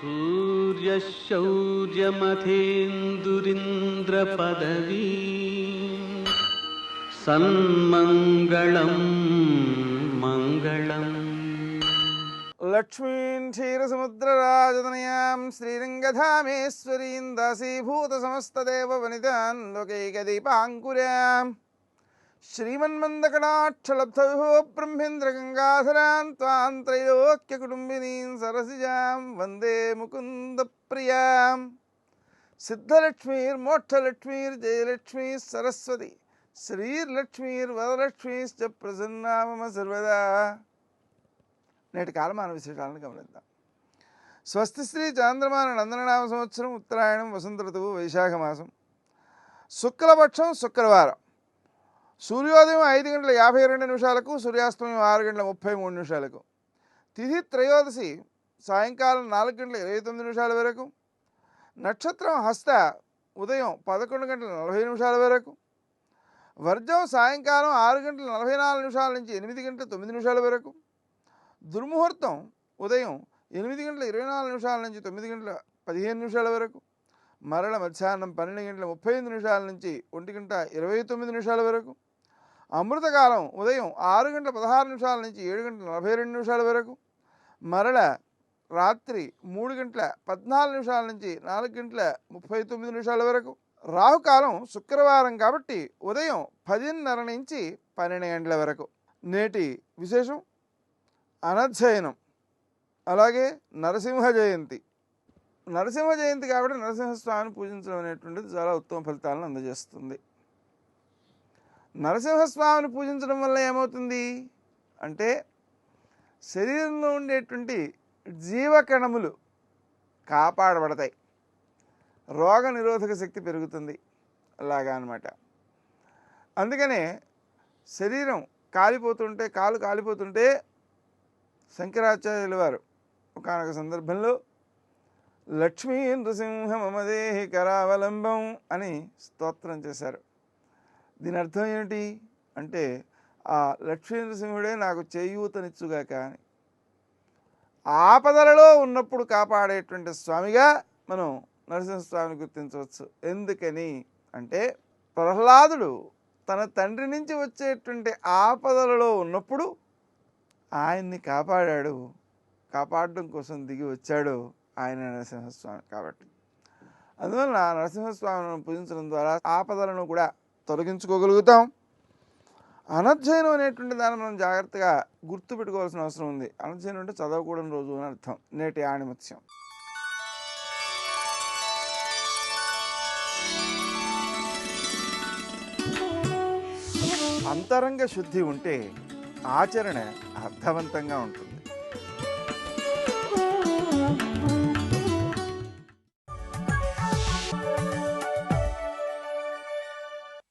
सूर्यशौर्यमथेन्दुरिन्द्रपदवी। सन्मङ्गलम् मङ्गलम् लक्ष्मीं क्षीरसमुद्रराजतनयां श्रीरङ्गधामेश्वरीं दासीभूतसमस्तदेव वनितान् वनितान्दकैकदीपाङ्कुर्याम् లోకైకదీపాంకురాం శ్రీమన్మందకటాక్షలబ్ధవిభో బ్రహ్మేంద్రగంగాధరాన్ త్వాం త్రైలోక్యకుటుంబినీం సరసిజాం వందే ముకుంద ప్రియాం సిద్ధలక్ష్మీర్మోక్షలక్ష్మీర్ జయలక్ష్మీ సరస్వతి శ్రీర్లక్ష్మీర్వరలక్ష్మీశ్చ ప్రసన్నా మమ సర్వదా నేటి కాలమాన విశేషాలను గమనిద్దాం. స్వస్తి శ్రీ చాంద్రమాన నందననామ సంవత్సరం ఉత్తరాయణం వసంత ఋతువు వైశాఖ మాసం. శుక్లపక్షం శుక్రవారం. సూర్యోదయం ఐదు గంటల యాభై రెండు నిమిషాలకు సూర్యాస్తమయం ఆరు గంటల ముప్పై మూడు నిమిషాలకు. తిథి త్రయోదశి సాయంకాలం నాలుగు గంటల ఇరవై తొమ్మిది నిమిషాల వరకు. నక్షత్రం హస్త ఉదయం పదకొండు గంటల నలభై నిమిషాల వరకు. వర్జం సాయంకాలం ఆరు గంటల నలభై నాలుగు నిమిషాల నుంచి ఎనిమిది గంటల తొమ్మిది నిమిషాల వరకు. దుర్ముహూర్తం ఉదయం ఎనిమిది గంటల ఇరవై నాలుగు నిమిషాల నుంచి తొమ్మిది గంటల పదిహేను నిమిషాల వరకు. మరల మధ్యాహ్నం పన్నెండు గంటల ముప్పై ఎనిమిది నిమిషాల నుంచి ఒంటి గంట ఇరవై తొమ్మిది నిమిషాల వరకు. అమృతకాలం ఉదయం ఆరు గంటల పదహారు నిమిషాల నుంచి ఏడు గంటల నలభై రెండు నిమిషాల వరకు మరల రాత్రి మూడు గంటల పద్నాలుగు నిమిషాల నుంచి నాలుగు గంటల ముప్పై తొమ్మిది నిమిషాల వరకు రాహుకాలం శుక్రవారం కాబట్టి ఉదయం పదిన్నర నుంచి పన్నెండు గంటల వరకు. నేటి విశేషం అనధ్యయనం. అలాగే నరసింహ జయంతి. నరసింహ జయంతి కాబట్టి నరసింహస్వామిని పూజించడం అనేటువంటిది చాలా ఉత్తమ ఫలితాలను అందజేస్తుంది. నరసింహస్వామిని పూజించడం వల్ల ఏమవుతుంది? అంటే శరీరంలో ఉండేటువంటి జీవకణములు కాపాడబడతాయి. రోగ నిరోధక శక్తి పెరుగుతుంది. అలాగా అనమాట అందుకనే శరీరం కాలిపోతుంటే కాలు కాలిపోతుంటే శంకరాచార్యుల వారు ఒకనొక సందర్భంలో లక్ష్మీ నృసింహ మమదేహి కరావలంబం అని స్తోత్రం చేశారు. దీని అర్థం ఏమిటి? అంటే ఆ లక్ష్మీ నృసింహుడే నాకు చేయూతనిచ్చుగాక అని. ఆపదలలో ఉన్నప్పుడు కాపాడేటువంటి స్వామిగా మనం నరసింహస్వామిని గుర్తించవచ్చు. ఎందుకని? అంటే ప్రహ్లాదుడు తన తండ్రి నుంచి వచ్చేటువంటి ఆపదలలో ఉన్నప్పుడు ఆయన్ని కాపాడాడు. కాపాడడం కోసం దిగి వచ్చాడు ఆయన నరసింహస్వామి కాబట్టి. అందువలన నరసింహస్వామిని పూజించడం ద్వారా ఆపదలను కూడా తొలగించుకోగలుగుతాం. అనధ్యయనం అనేటువంటి దాన్ని మనం జాగ్రత్తగా గుర్తుపెట్టుకోవాల్సిన అవసరం ఉంది. అనధ్యయనం అంటే చదవకూడని రోజు అని అర్థం. నేటి ఆణిమత్స్యం అంతరంగ శుద్ధి ఉంటే ఆచరణ అర్థవంతంగా ఉంటుంది.